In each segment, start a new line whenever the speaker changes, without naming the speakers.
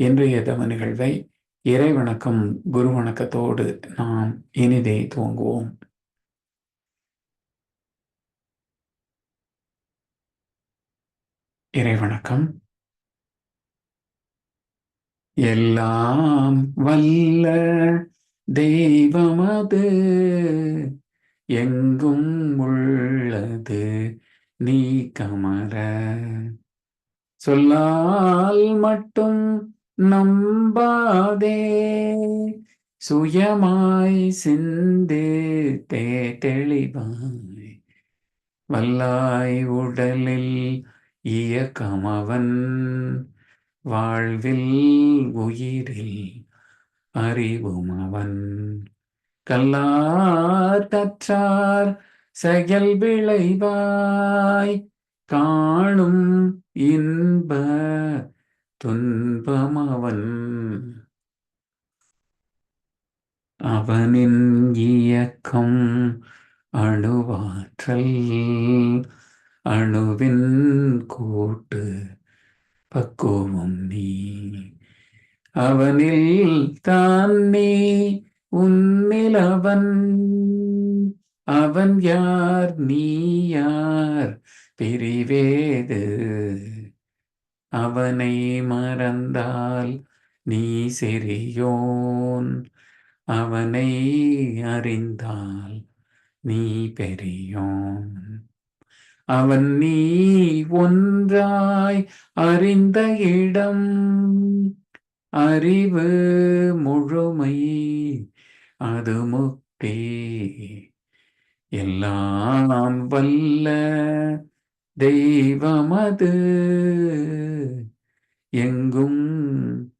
இன்றைய தவ நிகழ்வை இறை வணக்கம் குரு வணக்கத்தோடு நாம் இனிதே துவங்குவோம். இறை வணக்கம் எல்லாம் வல்ல தெய்வமது எங்கும் உள்ளது நீ கமர. சொல்லால் மட்டும் நம்பாதே சுயமாய் சிந்தித்தே தெளிவாய். வல்லாய் உடலில் இயக்கமவன் வாழ்வில் உயிரில் அறிவும் அவன் கல்லார் செயல் விளைவாய் காணும் இன்ப துன்பமவன் அவனின் இயக்கம் அணுவாற்றல் அணுவின் கூட்டு பக்குவம் நீ. அவனில் தான் நீ உன்னில் அவன். அவன் யார் நீ யார் பிரிவேது அவனை மறந்தால் நீ சிறியோன். அவனை அறிந்தால் நீ பெரியோன். அவன் நீ ஒன்றாய் அறிந்த இடம். அறிவு முழுமை அது முக்தி. எல்லாம் வல்ல தெய்வமது எங்கும்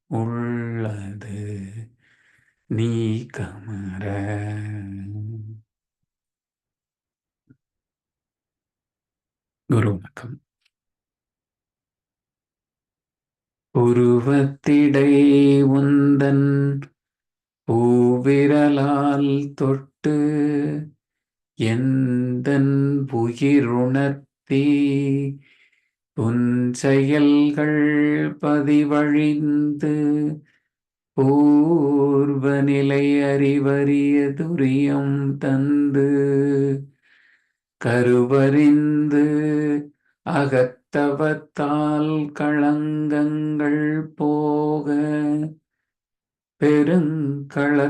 உள்ளது. நீ கமர. குரு வணக்கம். உருவத்திடை உந்தன் பூவிரலால் தொட்டு எந்தன் சக்தி உன் செயல்கள் பதிவழிந்து பூர்வ நிலை அறிவறிய துரியம் தந்து கருவறிந்து அகத்தவத்தால் களங்கங்கள் போக பெருங்களத்தமர்த்தி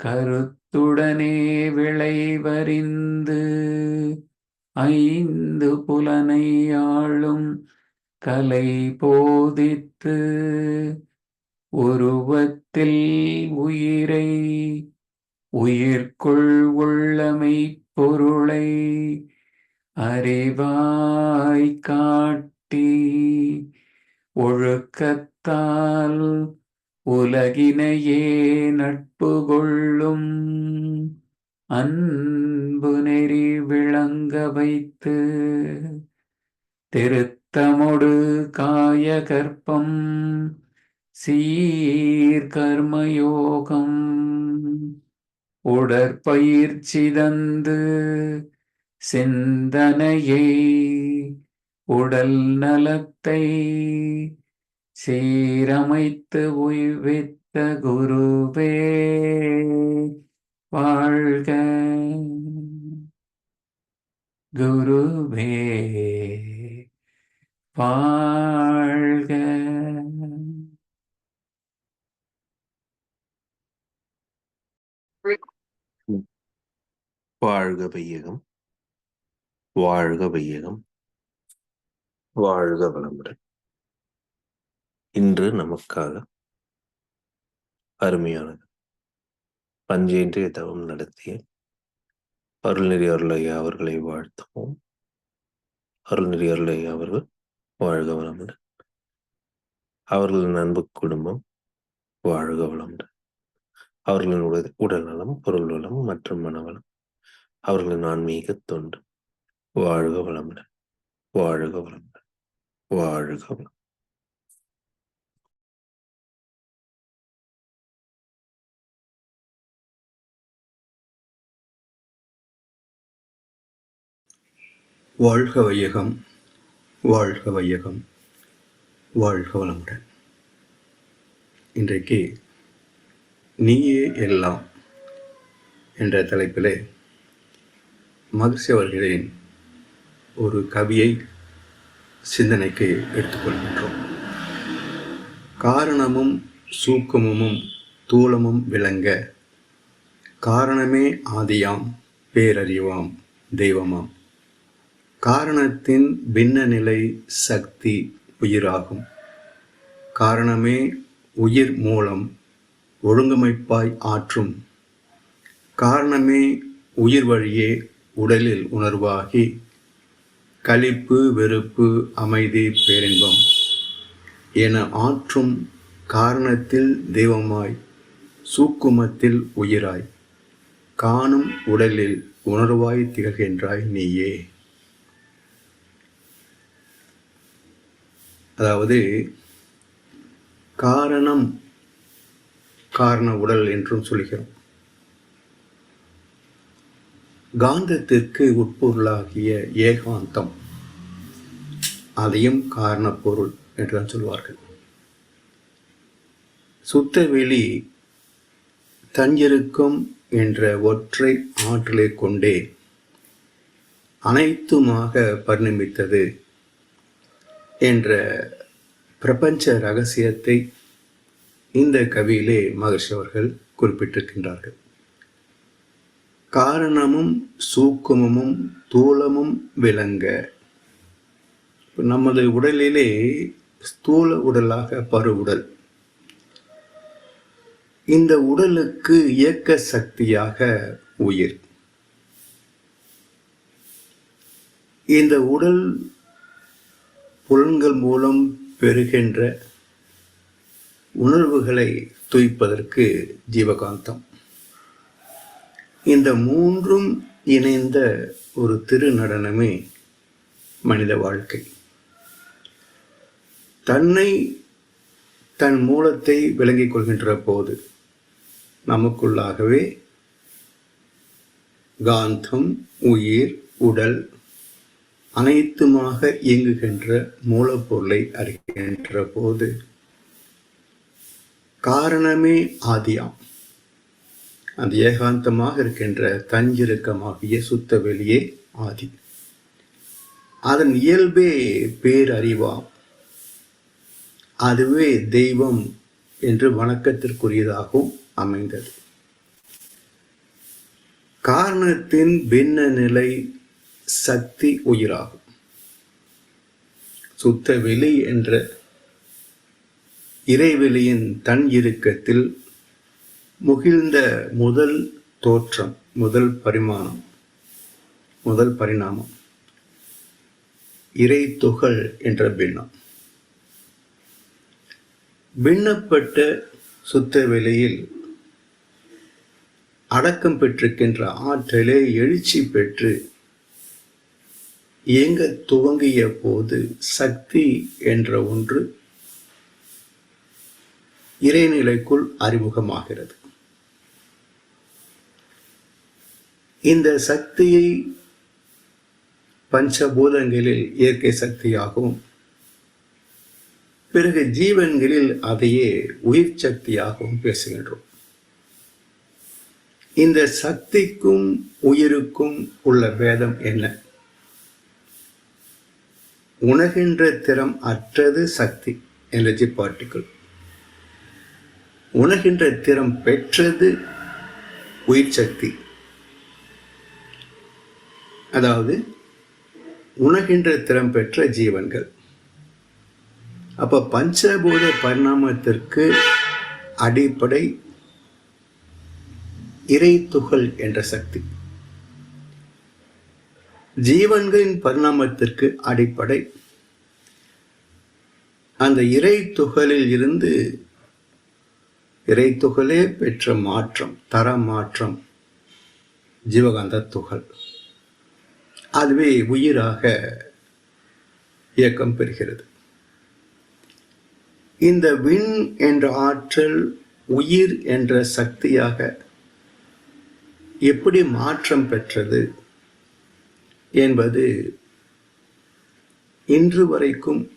கருத்துடனே விளைவறிந்து ஐந்து புலனை ஆளும் கலை போதித்து உருவத்தில் உயிரை உயிர்க்குள் உள்ளமை பொருளை அறிவாய் காட்டி ஒழுக்கத்தால் உலகினையே நட்பு கொள்ளும் அன்பு நெறி விளங்க வைத்து திருத்தமொடு காய கற்பம் சீர்கர்மயோகம். உடற்பயிற்சி தந்து சிந்தனையை உடல் நலத்தை சீரமைத்து உய்வித்த குருவே வாழ்க. குருவே வாழ்க.
வாழ்க வையகம் வாழ்க வையகம் வாழ்க வளமுடன். இன்று நமக்காக அருமையானது. பஞ்சேந்திரிய தவம் நடத்திய அருள்நெறி அருளையா அவர்களை வாழ்த்துவோம். அருள்நெறி அருளையா அவர்கள் வாழ்க வளமுடன். அவர்களின் அன்பு குடும்பம் வாழ்க வளமுடன். அவர்களின் உடல் உடல் நலம் பொருள் வளம் மற்றும் மனவளம். அவர்களின் ஆன்மீக தொண்டு வாழ்க வளமுடன். வாழ்க வளமுடன். வாழ்க வளம்
வாழ்க வையகம் வாழ்க வையகம் வாழ்க வளமுடன். இன்றைக்கு நீயே எல்லாம் என்ற தலைப்பிலே மகிழ்ச்சி அவர்களின் ஒரு கவியை சிந்தனைக்கு எடுத்துக்கொள்கின்றோம். காரணமும் சூக்கமும் தூலமும் விளங்க காரணமே ஆதியாம் பேரறிவாம் தெய்வமாம். காரணத்தின் பின்ன நிலை சக்தி உயிராகும். காரணமே உயிர் மூலம் ஒழுங்கமைப்பாய் ஆற்றும். காரணமே உயிர் வழியே உடலில் உணர்வாகி களிப்பு வெறுப்பு அமைதி பேரின்பம் என ஆற்றும் காரணத்தில் தெய்வமாய் சூக்குமத்தில் உயிராய் காணும் உடலில் உணர்வாய் திகழ்கின்றாய் நீயே. அதாவது காரணம் காரண உடல் என்றும் சொல்கிறோம் காந்தத்திற்கு உட்பொருளாகிய ஏகாந்தம் அதையும் காரணப்பொருள் என்றுதான் சொல்வார்கள். சுத்தவெளி தஞ்சிருக்கும் என்ற ஒற்றை ஆற்றலை கொண்டே அனைத்துமாக பரிணமித்தது என்ற பிரபஞ்ச ரகசியத்தை இந்த கவியிலே மகர்ஷி அவர்கள் குறிப்பிட்டிருக்கின்றார்கள். காரணமும் சூக்குமமும் தூலமும் விளங்க நமது உடலிலே ஸ்தூல உடலாக பருவுடல் இந்த உடலுக்கு இயக்க சக்தியாக உயிர். இந்த உடல் புலன்கள் மூலம் பெறுகின்ற உணர்வுகளை துய்ப்பதற்கு ஜீவகாந்தம். இந்த மூன்றும் இணைந்த ஒரு திரு நடனமே மனித வாழ்க்கை. தன்னை தன் மூலத்தை விளங்கிக் கொள்கின்ற போது நமக்குள்ளாகவே காந்தம் உயிர் உடல் அனைத்துமாக இயங்குகின்ற மூலப்பொருளை அறிகின்ற போது காரணமே ஆதியாம். அந்த ஏகாந்தமாக இருக்கின்ற தஞ்சிருக்கமாகிய சுத்த வெளியே ஆதி. அதன் இயல்பே பேரறிவாம் அதுவே தெய்வம் என்று வணக்கத்திற்குரியதாகவும் அமைந்தது. காரணத்தின் பின்ன நிலை சக்தி உயிராகும். சுத்த வெளி என்ற இறைவெளியின் தன் இறுக்கத்தில் முகிழ்ந்த முதல் தோற்றம் முதல் பரிமாணம் முதல் பரிணாமம். இறை துகள் என்ற பின்னம். பின்னப்பட்ட சுத்த வெளியில் அடக்கம் பெற்றிருக்கின்ற ஆற்றலே எழுச்சி பெற்று இயங்க துவங்கிய போது சக்தி என்ற ஒன்று இறைநிலைக்குள் அறிமுகமாகிறது. இந்த சக்தியை பஞ்சபூதங்களில் இயற்கை சக்தியாகவும் பிறகு ஜீவன்களில் அதையே உயிர் சக்தியாகவும் பேசுகின்றோம். இந்த சக்திக்கும் உயிருக்கும் உள்ள பேதம் என்ன? உணர்கின்ற திறம் அற்றது சக்தி எனர்ஜி பார்ட்டிகிள் உணர்கின்ற திறம் பெற்றது உயிர் சக்தி. அதாவது உணர்கின்ற திறம் பெற்ற ஜீவன்கள். அப்போ பஞ்சபூத பரிணாமத்திற்கு அடிப்படை இறை துகள் என்ற சக்தி. ஜீவன்களின் பரிணாமத்திற்கு அடிப்படை. அந்த இறை துகளில் இருந்து இறை துகளே பெற்ற மாற்றம் தர மாற்றம் ஜீவகாந்த துகள். அதுவே உயிராக இயக்கம் பெறுகிறது. இந்த விண் என்ற ஆற்றல் உயிர் என்ற சக்தியாக எப்படி மாற்றம் பெற்றது? என்பது இன்று வரைக்கும்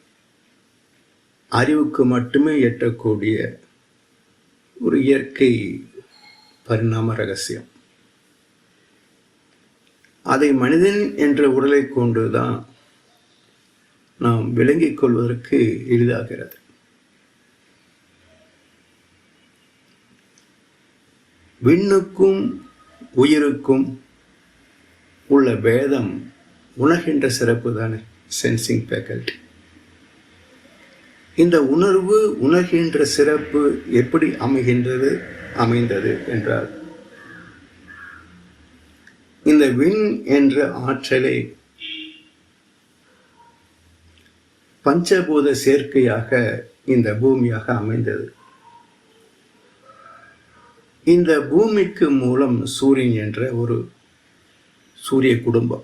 அறிவுக்கு மட்டுமே எட்டக்கூடிய ஒரு இயற்கை பரிணாம ரகசியம். அதை மனிதன் என்ற உடலை கொண்டுதான் நாம் விளங்கிக் கொள்வதற்கு எளிதாகிறது. விண்ணுக்கும் உயிருக்கும் உள்ள வேதம் உணர்கின்ற சிறப்பு தானே? சென்சிங் ஃபேக்கல்டி இந்த உணர்வு உணர்கின்ற சிறப்பு எப்படி அமைகின்றது? அமைந்தது என்றார் இந்த விண் என்ற ஆற்றலை பஞ்சபூத சேர்க்கையாக இந்த பூமியாக அமைந்தது. இந்த பூமிக்கு மூலம் சூரியன் என்ற ஒரு சூரிய குடும்பம்.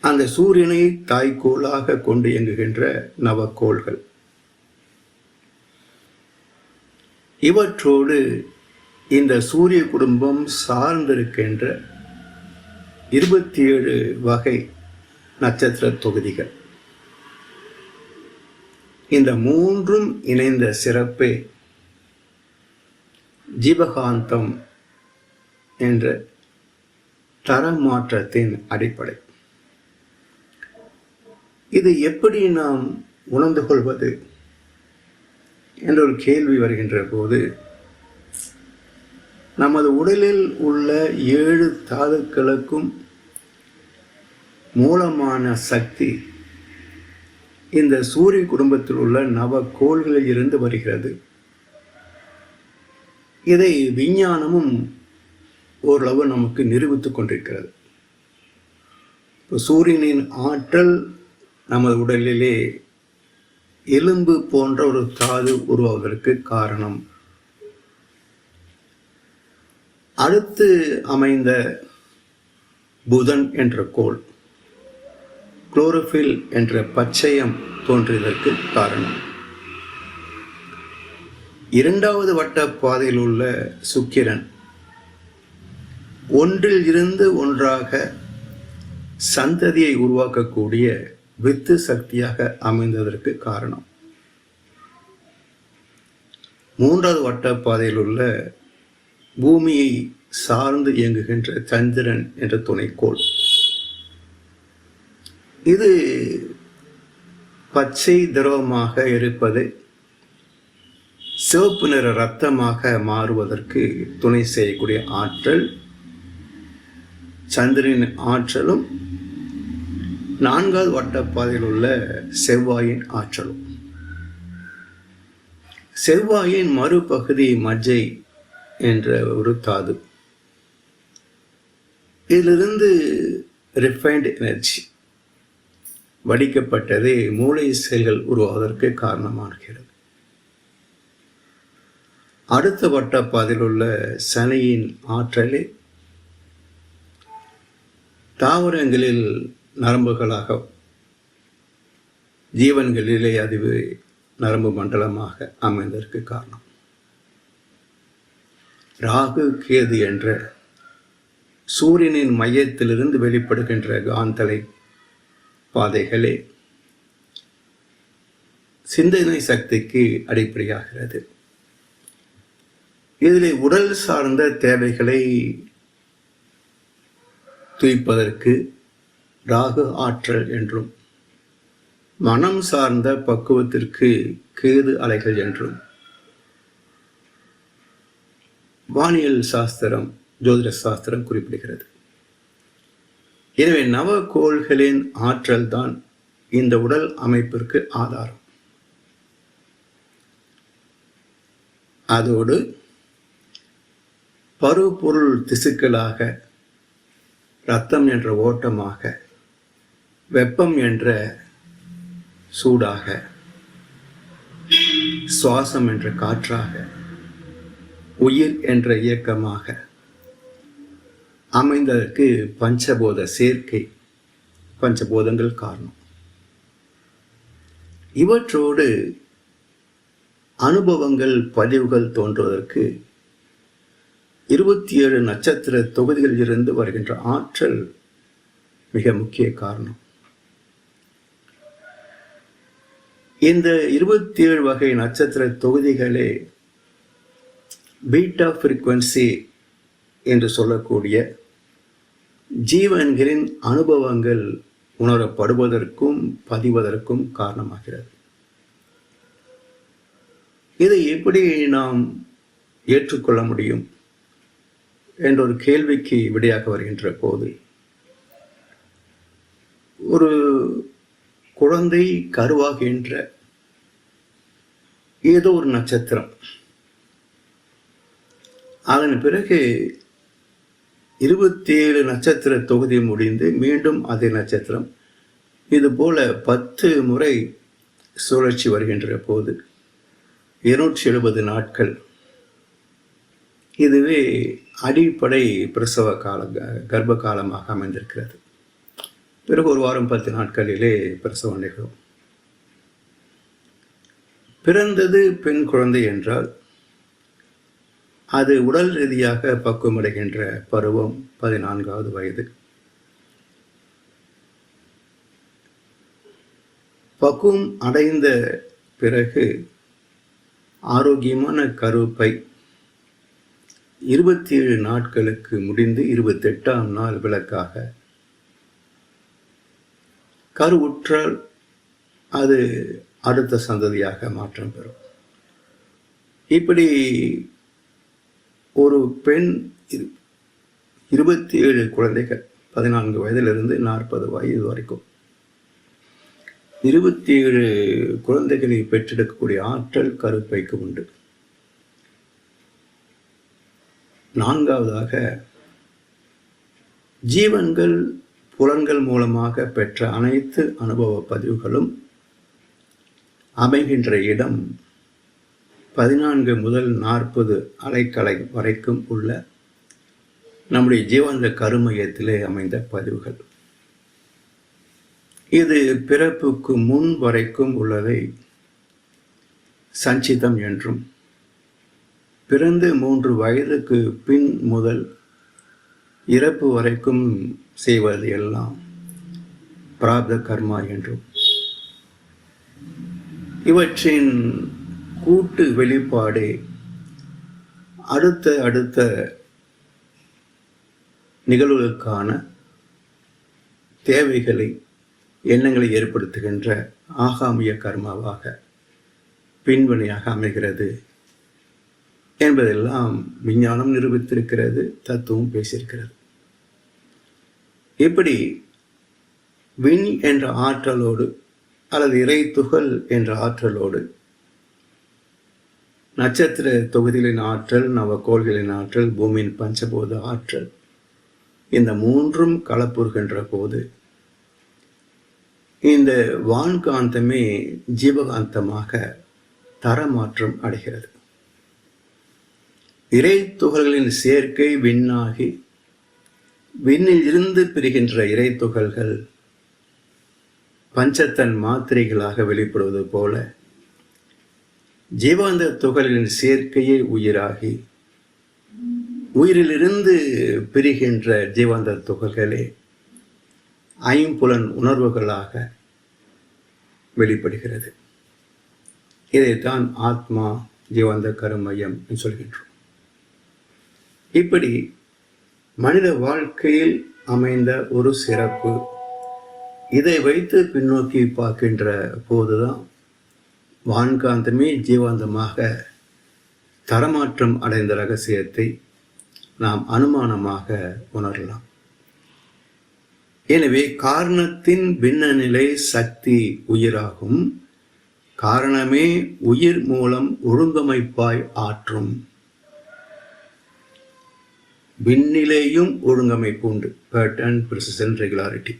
அந்த சூரியனை தாய்க்கோளாக கொண்டு இயங்குகின்ற நவக்கோள்கள். இவற்றோடு இந்த சூரிய குடும்பம் சார்ந்திருக்கின்ற இருபத்தி ஏழு வகை நட்சத்திர தொகுதிகள். இந்த மூன்றும் இணைந்த சிறப்பே ஜீவகாந்தம் என்ற தரமாற்றத்தின் அடிப்படை. இது எப்படி நாம் உணர்ந்து கொள்வது என்ற ஒரு கேள்வி வருகின்ற போது நமது உடலில் உள்ள ஏழு தாதுக்களுக்கும் மூலமான சக்தி இந்த சூரிய குடும்பத்தில் உள்ள நவ கோள்களில் இருந்து வருகிறது. இதை விஞ்ஞானமும் ஓரளவு நமக்கு நிரூபித்துக் கொண்டிருக்கிறது. இப்போ சூரியனின் ஆற்றல் நமது உடலிலே எலும்பு போன்ற ஒரு தாது உருவாவதற்கு காரணம். அடுத்து அமைந்த புதன் என்ற கோள் குளோரோஃபில் என்ற பச்சையம் தோன்றியதற்கு காரணம். இரண்டாவது வட்ட பாதையில் உள்ள சுக்கிரன் ஒன்றில் இருந்து ஒன்றாக சந்ததியை உருவாக்கக்கூடிய வித்து சக்தியாக அமைந்ததற்கு காரணம். மூன்றாவது வட்ட பாதையில் உள்ள பூமியை சார்ந்து இயங்குகின்ற சந்திரன் என்ற துணைக்கோள். இது பச்சை திரவமாக இருப்பது சிவப்பு நிற ரத்தமாக மாறுவதற்கு துணை செய்யக்கூடிய ஆற்றல். சந்திரனின் ஆற்றலும் நான்காவது வட்டப்பாதையில் உள்ள செவ்வாயின் ஆற்றலும். செவ்வாயின் மறுபகுதி மஜ்ஜை என்ற ஒரு தாது. இதிலிருந்து ரிஃபைன்டு எனர்ஜி வடிக்கப்பட்டதே மூளை செல்கள் உருவாவதற்கு காரணமாகிறது. அடுத்த வட்டப்பாதையில் உள்ள சனியின் ஆற்றலே தாவரங்களில் நரம்புகளாக ஜீவன்களிலே அது நரம்பு மண்டலமாக அமைந்ததற்கு காரணம். ராகு கேது என்ற சூரியனின் மையத்திலிருந்து வெளிப்படுகின்ற காந்தலை பாதைகளே சிந்தனை சக்திக்கு அடிப்படையாகிறது. இதில் உடல் சார்ந்த தேவைகளை துய்ப்பதற்கு ராகு ஆற்றல் என்றும் மனம் சார்ந்த பக்குவத்திற்கு கேது அலைகள் என்றும். வானியல் சாஸ்திரம் ஜோதிட சாஸ்திரம் குறிப்பிடுகிறது. எனவே நவகோள்களின் ஆற்றல் தான் இந்த உடல் அமைப்பிற்கு ஆதாரம். அதோடு பருப்பொருள் திசுக்களாக ரத்தம் என்ற ஓட்டமாக வெப்பம் என்ற சூடாக சுவாசம் என்ற காற்றாக உயிர் என்ற இயக்கமாக அமைந்ததற்கு பஞ்சபோத சேர்க்கை பஞ்சபோதங்கள் காரணம். இவற்றோடு அனுபவங்கள் பதிவுகள் தோன்றுவதற்கு இருபத்தி ஏழு நட்சத்திர தொகுதிகளில் இருந்து வருகின்ற ஆற்றல் மிக முக்கிய காரணம். இந்த இருபத்தி ஏழு வகை நட்சத்திர தொகுதிகளே பீட்டா ஃப்ரீக்வன்சி என்று சொல்லக்கூடிய ஜீவன்களின் அனுபவங்கள் உணரப்படுவதற்கும் பதிவதற்கும் காரணமாகிறது. இதை எப்படி நாம் ஏற்றுக்கொள்ள முடியும்? என்ற ஒரு கேள்விக்கு விடையாக வருகின்ற போது ஒரு குழந்தை கருவாகின்ற ஏதோ ஒரு நட்சத்திரம். அதன் பிறகு இருபத்தி ஏழு நட்சத்திர தொகுதி முடிந்து மீண்டும் அதே நட்சத்திரம். இது போல பத்து முறை சுழற்சி வருகின்ற போது இருநூற்றி எழுபது நாட்கள் இதுவே அடிப்படை பிரசவ கால கர்ப்ப காலமாக அமைந்திருக்கிறது. பிறகு ஒரு வாரம் பத்து நாட்களிலே பிரசவம் நிகழும். பிறந்தது பெண் குழந்தை என்றால் அது உடல் ரீதியாக பக்குவமடைகின்ற பருவம் பதினான்காவது வயது. பக்குவம் அடைந்த பிறகு ஆரோக்கியமான கருப்பை இருபத்தி ஏழு நாட்களுக்கு முடிந்து இருபத்தெட்டாம் நாள் விளக்காக. கருவுற்றால் அது அடுத்த சந்ததியாக மாற்றம் பெறும். இப்படி ஒரு பெண் இருபத்தி ஏழு குழந்தைகள் பதினான்கு வயதிலிருந்து நாற்பது வயது வரைக்கும். இருபத்தி ஏழு குழந்தைகளை பெற்றெடுக்கக்கூடிய ஆற்றல் கருப்பைக்கு உண்டு. நான்காவதாக ஜீவன்கள் புலன்கள் மூலமாக பெற்ற அனைத்து அனுபவ பதிவுகளும் அமைகின்ற இடம் பதினான்கு முதல் நாற்பது அலைக்கலை வரைக்கும் உள்ள நம்முடைய ஜீவந்த கருமையத்திலே அமைந்த பதிவுகள். இது பிறப்புக்கு முன் வரைக்கும் உள்ளதை சஞ்சிதம் என்றும் பிறந்து மூன்று வயதுக்கு பின் முதல் இறப்பு வரைக்கும் செய்வது எல்லாம் பிராப்த கர்மா என்றும். இவற்றின் கூட்டு வெளிப்பாடே அடுத்த அடுத்த நிகழ்வுகளுக்கான தேவைகளை எண்ணங்களை ஏற்படுத்துகின்ற ஆகாமிய கர்மாவாக பின்வனையாக அமைகிறது. என்பதெல்லாம் விஞ்ஞானம் நிரூபித்திருக்கிறது தத்துவம் பேசியிருக்கிறது. இப்படி விண் என்ற ஆற்றலோடு அல்லது இறை துகள் என்ற ஆற்றலோடு நட்சத்திர தொகுதிகளின் ஆற்றல் நவக்கோள்களின் ஆற்றல் பூமியின் பஞ்சபோத ஆற்றல் இந்த மூன்றும் கலப்புறுகின்ற போது இந்த வான்காந்தமே ஜீவகாந்தமாக தரமாற்றம் அடைகிறது. இறை துகள்களின் சேர்க்கை விண்ணாகி விண்ணில் இருந்து பிரிகின்ற இறை துகள்கள் பஞ்சத்தன் மாத்திரைகளாக வெளிப்படுவது போல ஜீவாந்த துகளின் சேர்க்கையே உயிராகி உயிரிலிருந்து பிரிகின்ற ஜீவாந்த துகள்களே ஐம்புலன் உணர்வுகளாக வெளிப்படுகிறது. இதைத்தான் ஆத்மா ஜீவாந்த கருமையம் என்று சொல்கின்றோம். இப்படி மனித வாழ்க்கையில் அமைந்த ஒரு சிறப்பு. இதை வைத்து பின்னோக்கி பார்க்கின்ற போதுதான் வான்காந்தமே ஜீவாந்தமாக தரமாற்றம் அடைந்த ரகசியத்தை நாம் அனுமானமாக உணரலாம். எனவே காரணத்தின் பின்ன நிலை சக்தி உயிராகும். காரணமே உயிர் மூலம் ஒழுங்கமைப்பாய் ஆற்றும். விண்ணிலேயும் ஒழுங்கமைப்பு உண்டு. பேட்டர்ன் ப்ரிசிஷன் ரெகுலாரிட்டி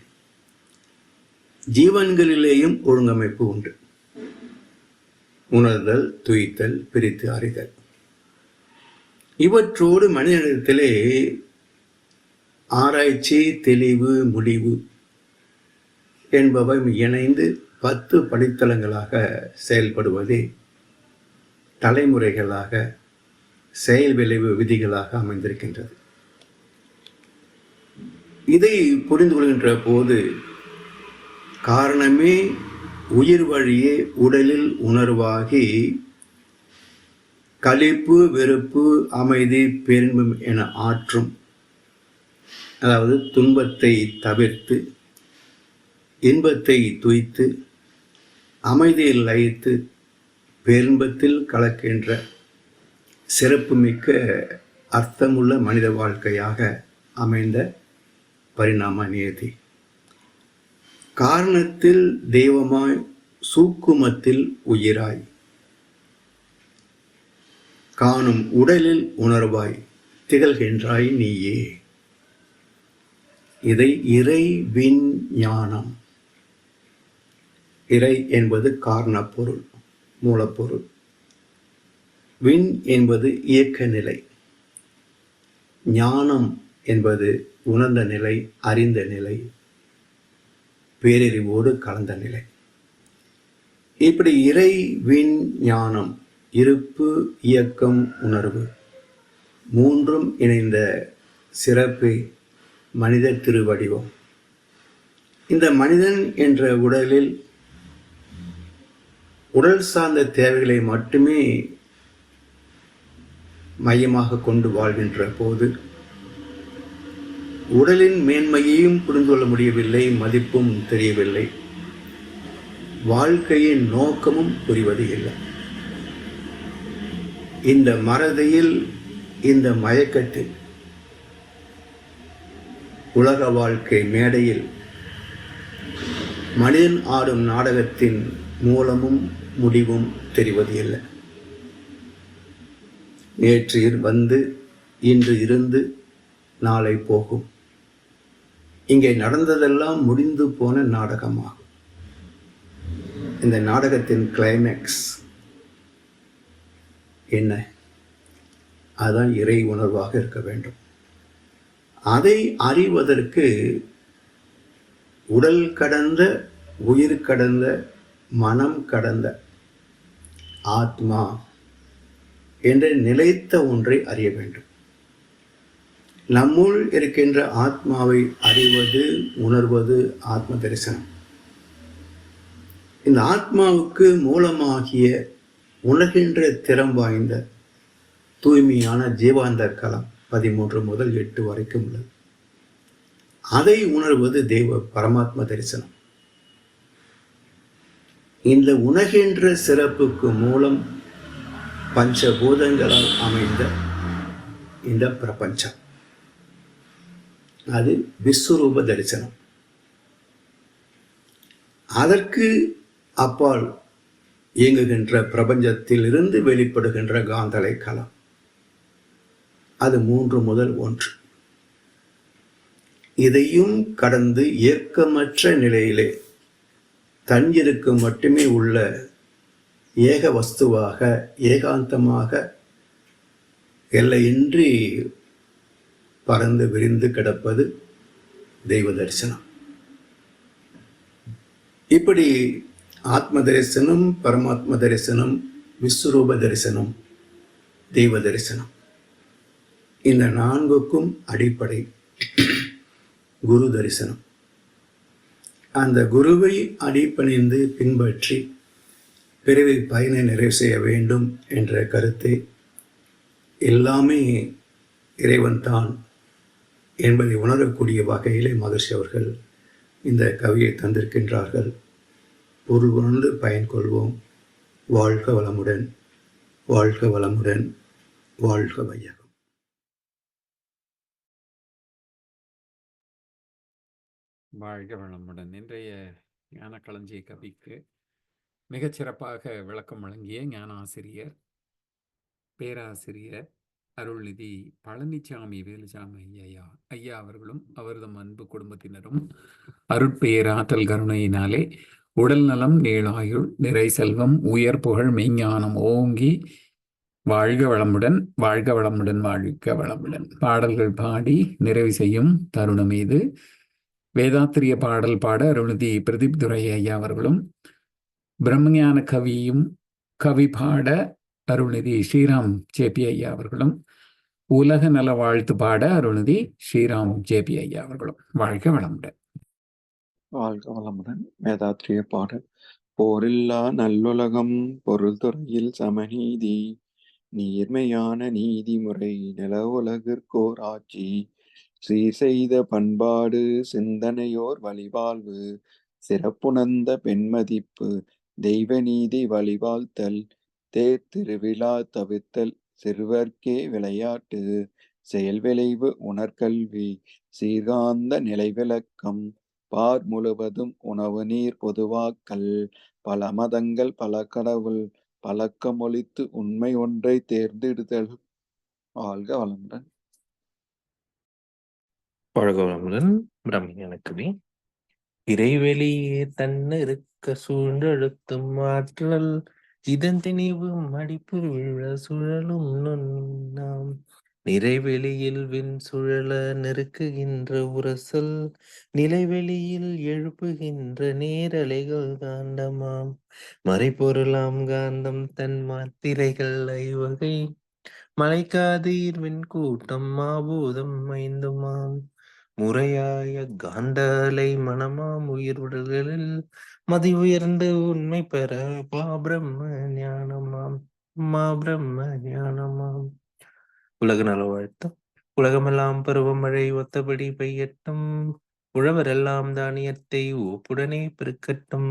ஜீவன்களிலேயும் ஒழுங்கமைப்பு உண்டு. உணர்தல் துய்த்தல் பிரித்து அறிதல். இவற்றோடு மனிதனிடத்திலே ஆராய்ச்சி தெளிவு முடிவு என்பவை இணைந்து பத்து படித்தளங்களாக செயல்படுவதே தலைமுறைகளாக செயல் விளைவு விதிகளாக அமைந்திருக்கின்றது. இதை புரிந்து கொள்கின்ற போது காரணமே உயிர் வழியே உடலில் உணர்வாகி களிப்பு வெறுப்பு அமைதி பெரும்பும் என ஆற்றும் அதாவது துன்பத்தை தவிர்த்து இன்பத்தை துய்த்து அமைதியில் லயித்து பேரின்பத்தில் கலக்கின்ற சிறப்புமிக்க அர்த்தமுள்ள மனித வாழ்க்கையாக அமைந்த பரிணாம நியதி காரணத்தில் தெய்வமாய் சூக்குமத்தில் உயிராய். காணும் உடலில் உணர்வாய் திகழ்கின்றாய் நீயே. இதை இறை விஞ்ஞானம். இறை என்பது காரணப்பொருள் மூலப்பொருள். விண் என்பது இயக்க நிலை ஞானம் என்பது உணர்ந்த நிலை அறிந்த நிலை பேரறிவோடு கலந்த நிலை. இப்படி இறை விண் ஞானம் இருப்பு இயக்கம் உணர்வு மூன்றும் இணைந்த சிறப்பு மனித திருவடிவம். இந்த மனிதன் என்ற உடலில் உடல் சார்ந்த தேவைகளை மட்டுமே மையமாக கொண்டு வாழ்கின்ற போது உடலின் மேன்மையையும் புரிந்து கொள்ள முடியவில்லை மதிப்பும் தெரியவில்லை. வாழ்க்கையின் நோக்கமும் புரிவது இல்லை. இந்த மறதியில் இந்த மயக்கத்தில் உலக வாழ்க்கை மேடையில் மனிதன் ஆடும் நாடகத்தின் மூலமும் முடிவும் தெரிவது இல்லை. நேற்று வந்து இன்று இருந்து நாளை போகும். இங்கே நடந்ததெல்லாம் முடிந்து போன நாடகமாகும். இந்த நாடகத்தின் கிளைமேக்ஸ் என்ன? அதுதான் இறை உணர்வாக இருக்க வேண்டும். அதை அறிவதற்கு உடல் கடந்த உயிர் கடந்த மனம் கடந்த ஆத்மா என்ற நிலைத்த ஒன்றை அறிய வேண்டும். நம்முள் இருக்கின்ற ஆத்மாவை அறிவது உணர்வது ஆத்ம தரிசனம். இந்த ஆத்மாவுக்கு மூலமாகிய உணர்கின்ற திறம் வாய்ந்த தூய்மையான ஜீவாந்த களம் பதிமூன்று முதல் எட்டு வரைக்கும் உள்ளது. அதை உணர்வது தெய்வ பரமாத்ம தரிசனம். இந்த உணர்கின்ற சிறப்புக்கு மூலம் பஞ்சபூதங்களால் அமைந்த இந்த பிரபஞ்சம். அது விஸ்வரூப தரிசனம். அதற்கு அப்பால் இயங்குகின்ற பிரபஞ்சத்தில் இருந்து வெளிப்படுகின்ற காந்தலை களம் அது மூன்று முதல் ஒன்று. இதையும் கடந்து இயக்கமற்ற நிலையிலே தஞ்சிருக்கு மட்டுமே உள்ள ஏக வஸ்துவாக ஏகாந்தமாக எல்லையின்றி பறந்து விரிந்து கிடப்பது தெய்வ தரிசனம். இப்படி ஆத்ம தரிசனம் பரமாத்ம தரிசனம் விஸ்வரூப தரிசனம் தெய்வ தரிசனம். இந்த நான்குக்கும் அடிப்படை குரு தரிசனம். அந்த குருவை அடிப்பணிந்து பின்பற்றி பிறவி பயனை நிறைவு செய்ய வேண்டும் என்ற கருத்தை எல்லாமே இறைவன் தான் என்பதை உணரக்கூடிய வகையிலே மகர்ஷி அவர்கள் இந்த கவியை தந்திருக்கின்றார்கள். பொருள் உணர்ந்து பயன் கொள்வோம். வாழ்க வளமுடன் வாழ்க வளமுடன் வாழ்க வையகம்.
வாழ்க வளமுடன். இன்றைய ஞான களஞ்சிய கவிக்கு மிகச் சிறப்பாக விளக்கம் வழங்கிய ஞான ஆசிரியர் பேராசிரியர் அருள்நிதி பழனிசாமி வேலுசாமி ஐயா ஐயா அவர்களும் அவரது அன்பு குடும்பத்தினரும் அருட்பேராற்றல் கருணையினாலே உடல் நலம் நீளாயுள் நிறை செல்வம் உயர் புகழ் மெய்ஞானம் ஓங்கி வாழ்க வளமுடன் வாழ்க வளமுடன் வாழ்க வளமுடன். பாடல்கள் பாடி நிறைவு செய்யும் தருணம் இது. வேதாத்திரிய பாடல் பாட அருள்நிதி பிரதீப் துரை ஐயா அவர்களும் பிரம்மஞான கவியும் கவி பாட அருள்நிதி ஸ்ரீராம் ஜேபி ஐயா அவர்களும் உலக நல வாழ்த்து பாட அருள்நிதி ஸ்ரீராம் ஜேபி ஐயா அவர்களும். வாழ்க வளமுடன்.
வாழ்க வளமுடன். வேதாத்திரிய பாடல். போரில்லா நல்லுலகம் பொருள் துறையில் சமநீதி நீர்மையான நீதிமுறை நில உலகிற்கோர் ஆட்சி. சீர் செய்த பண்பாடு சிந்தனையோர் வழிவாழ்வு சிறப்புணர்ந்த பெண்மதிப்பு தெய்வநீதி வழிவாழ்த்தல் தேர் திருவிழா தவிர்த்தல் சிறுவர்க்கே விளையாட்டு செயல் விளைவு உணர்கல்வி சீர்காந்த நிலை விளக்கம். பார் முழுவதும் உணவு நீர் பொதுவாக்கல். பல மதங்கள் பல கடவுள் பழக்கமொழித்து உண்மை ஒன்றை தேர்ந்தெடுத்தல் வாழ்க வளமுடன்.
வாழ்க வளமுடன். பிரம்மஞான கவி இறைவெளியே தன்னிருக்க சூழ்ந்தெழுத்தும் ஆற்றல். இதன் திணிவு மடிப்பு விழ சுழலும் நுண்ணாம். நிறைவெளியில் விண் சுழல நெருக்குகின்ற உரசல் நிலைவெளியில் எழுப்புகின்ற நேரலைகள் காண்டமாம். மறைபொருளாம் காந்தம் தன் மாத்திரைகள் ஐவகை. மலைக்காதீர் வின் கூட்டம் மாபூதம் ஐந்துமாம். முறையாய காந்தலை மனமாம் உயிர் உடல்களில் மதி உயர்ந்து உண்மை பெற பா பிரம்ம ஞானமாம் மா பிரம்ம ஞானமாம் உலக நல வாழ்த்தம். உலகமெல்லாம் பருவமழை ஒத்தபடி பெய்யட்டும். உழவரெல்லாம் தானியத்தை ஒப்புடனே பெருக்கட்டும்.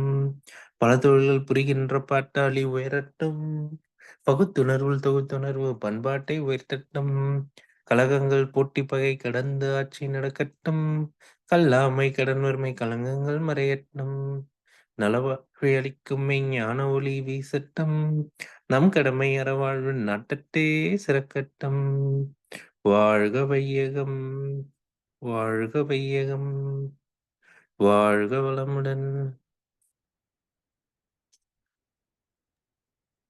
பல தொழில்கள் புரிகின்ற பாட்டாளி உயரட்டும். பகுத்துணர்வுள் தொகுத்துணர்வு பண்பாட்டை உயர்த்தட்டும். கழகங்கள் போட்டி பகை கடந்து ஆட்சி நடக்கட்டும். கல்லாமை கடன் வறுமை கலங்கங்கள் மறையட்டும். நலவாழ்வை மெய்ஞான ஞான ஒளி வீசட்டம். நம் கடமை அறவாழ்வு நாட்டத்தே சிறக்கட்டம். வாழ்க வையகம் வாழ்க வையகம் வாழ்க வளமுடன்.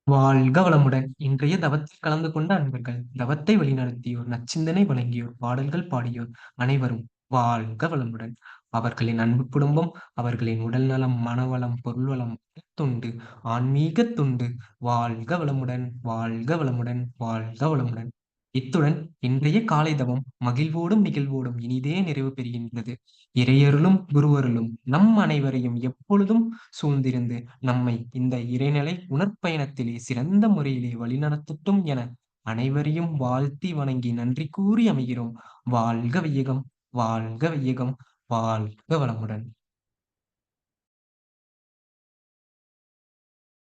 வாழ்க வளமுடன். இன்றைய தவத்தில் கலந்து கொண்ட அன்பர்கள் தவத்தை வழிநடத்தியோர் நச்சிந்தனை வழங்கியோர் பாடல்கள் பாடியோர் அனைவரும் வாழ்க வளமுடன். அவர்களின் அன்பு குடும்பம் அவர்களின் உடல் நலம் மனவளம் பொருள்வளம் தொண்டு ஆன்மீக தொண்டு வாழ்க வளமுடன் வாழ்க வளமுடன் வாழ்க வளமுடன். இத்துடன் இன்றைய காலை தவம் மகிழ்வோடும் நிகழ்வோடும் இனிதே நிறைவு பெறுகின்றது. இறையருளும் குருவருளும் நம் அனைவரையும் எப்பொழுதும் சூழ்ந்திருந்து நம்மை இந்த இறைநிலை உணர்ப்பயணத்திலே சிறந்த முறையிலே வழிநடத்தட்டும் என அனைவரையும் வாழ்த்தி வணங்கி நன்றி கூறி அமைகிறோம். வாழ்க வையகம் வாழ்க வையகம். வாழ்க வளமுடன்.